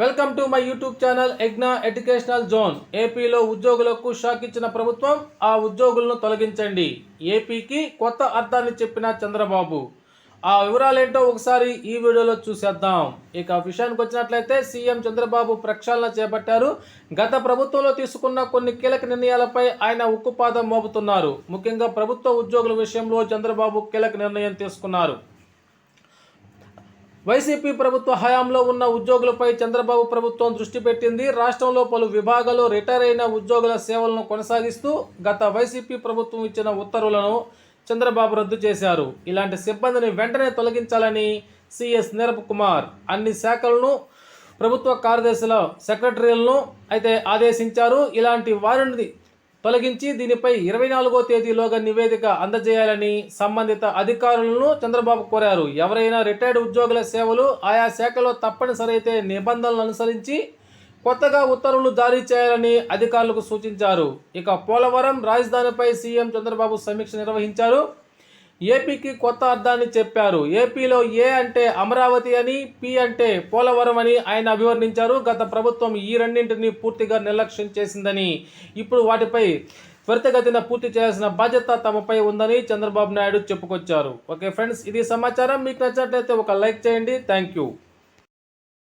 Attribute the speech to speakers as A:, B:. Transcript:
A: Welcome to my YouTube channel Egna educational zone. ఏపీలో ఉద్యోగులకు shock ఇచ్చిన ప్రభుత్వం ఆ ఉద్యోగులను తొలగించండి. ఏపీకి కొత్త అర్థాన్ని చెప్పిన చంద్రబాబు. ఆ వివరాలేంటో ఒకసారి ఈ వీడియోలో చూసేద్దాం. ఇక విషయానికి వచ్చినట్లయితే సీఎం చంద్రబాబు ప్రక్షాళన చేపట్టారు. గత ప్రభుత్వంలో తీసుకున్న కొన్ని కీలక నిర్ణయాలపై ఆయన ఉక్కుపాదం మోపుతున్నారు. ముఖ్యంగా ప్రభుత్వ ఉద్యోగుల విషయంలో చంద్రబాబు కీలక నిర్ణయం తీసుకున్నారు. వైసీపీ ప్రభుత్వ హయాంలో ఉన్న ఉద్యోగులపై చంద్రబాబు ప్రభుత్వం దృష్టి పెట్టింది. రాష్ట్రంలో పలు విభాగాల్లో రిటైర్ అయిన ఉద్యోగుల సేవలను కొనసాగిస్తూ గత వైసీపీ ప్రభుత్వం ఇచ్చిన ఉత్తర్వులను చంద్రబాబు రద్దు చేశారు. ఇలాంటి సిబ్బందిని వెంటనే తొలగించాలని సిఎస్ నీరబ్ కుమార్ అన్ని శాఖలను ప్రభుత్వ కార్యదర్శుల సెక్రటరీలను అయితే ఆదేశించారు. ఇలాంటి వారిని తొలగించి దీనిపై ఇరవై నాలుగో తేదీలోగా నివేదిక అందజేయాలని సంబంధిత అధికారులను చంద్రబాబు కోరారు. ఎవరైనా రిటైర్డ్ ఉద్యోగుల సేవలు ఆయా శాఖలో తప్పనిసరి అయితే నిబంధనలు అనుసరించి కొత్తగా ఉత్తర్వులు జారీ చేయాలని అధికారులకు సూచించారు. ఇక పోలవరం రాజధానిపై సీఎం చంద్రబాబు సమీక్ష నిర్వహించారు. ఏపీకి కొత్త అర్థాన్ని చెప్పారు. ఏపీలో ఏ అంటే అమరావతి అని పి అంటే పోలవరం అని ఆయన అభివర్ణించారు గత ప్రభుత్వం ఈ రెండింటిని పూర్తిగా నిర్లక్ష్యం చేసిందని. ఇప్పుడు వాటిపై త్వరితగతిన పూర్తి చేయాల్సిన బాధ్యత తమపై ఉందని చంద్రబాబు నాయుడు చెప్పుకొచ్చారు. ఓకే ఫ్రెండ్స్ ఇది సమాచారం. మీకు నచ్చినట్లయితే ఒక లైక్ చేయండి. Thank you.